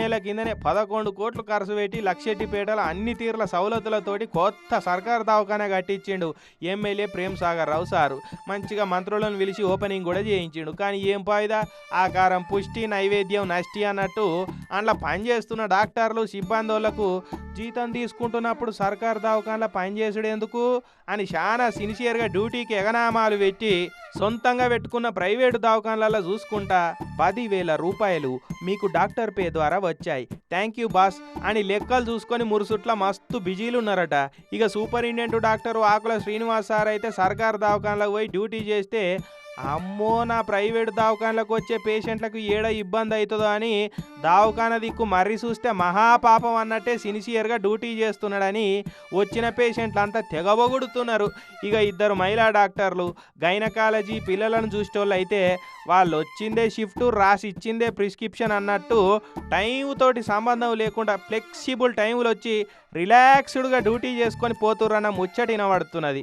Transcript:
నెలల కిందనే పదకొండు కోట్లు ఖర్చు పెట్టి లక్షెట్టిపేటల అన్ని తీర్ల సవలతులతోటి కొత్త సర్కార్ దవాఖానా కట్టించిండు ఎమ్మెల్యే ప్రేమ్ సాగర్ రావు సారు. మంచిగా మంత్రులను పిలిచి ఓపెనింగ్ కూడా చేయించిండు. కానీ ఏం పాయిదా ఆకారం పుష్టి నైవేద్యం నష్టి అన్నట్టు అందులో పనిచేస్తున్న డాక్టర్లు సిబ్బందులకు జీతం తీసుకుంటున్నప్పుడు సర్కార్ దవాఖానలో పనిచేసుడు ఎందుకు అని చాలా సిన్సియర్గా డ్యూటీకి ఎగనామాలు పెట్టి సొంతంగా పెట్టుకున్న ప్రైవేటు దవాఖానలలో చూసుకుంటా పదివేల రూపాయలు మీకు డాక్టర్ పే ద్వారా వచ్చాయి. థ్యాంక్ యూ బాస్ అని లెక్కలు చూసుకొని మురుసుట్ల మస్తు బిజీలు ఉన్నారట. ఇక superintendent doctor Akula Srinivas sir అయితే సర్కార్ దవాఖానలకు పోయి డ్యూటీ చేస్తే అమ్మో నా ప్రైవేట్ దవాఖానలకు వచ్చే పేషెంట్లకు ఏడ ఇబ్బంది అవుతుందో అని దవాఖాన దిక్కు మర్రి చూస్తే మహాపాపం అన్నట్టే సిన్సియర్గా డ్యూటీ చేస్తున్నాడని వచ్చిన పేషెంట్లు అంతా తెగబొగుడుతున్నారు. ఇక ఇద్దరు మహిళా డాక్టర్లు గైనకాలజీ పిల్లలను చూసేటోళ్ళు అయితే వాళ్ళు వచ్చిందే షిఫ్ట్ రాసి ఇచ్చిందే ప్రిస్క్రిప్షన్ అన్నట్టు టైం తోటి సంబంధం లేకుండా ఫ్లెక్సిబుల్ టైంలు వచ్చి రిలాక్స్డ్గా డ్యూటీ చేసుకొని పోతుర్రన్న ముచ్చట వినబడుతున్నది.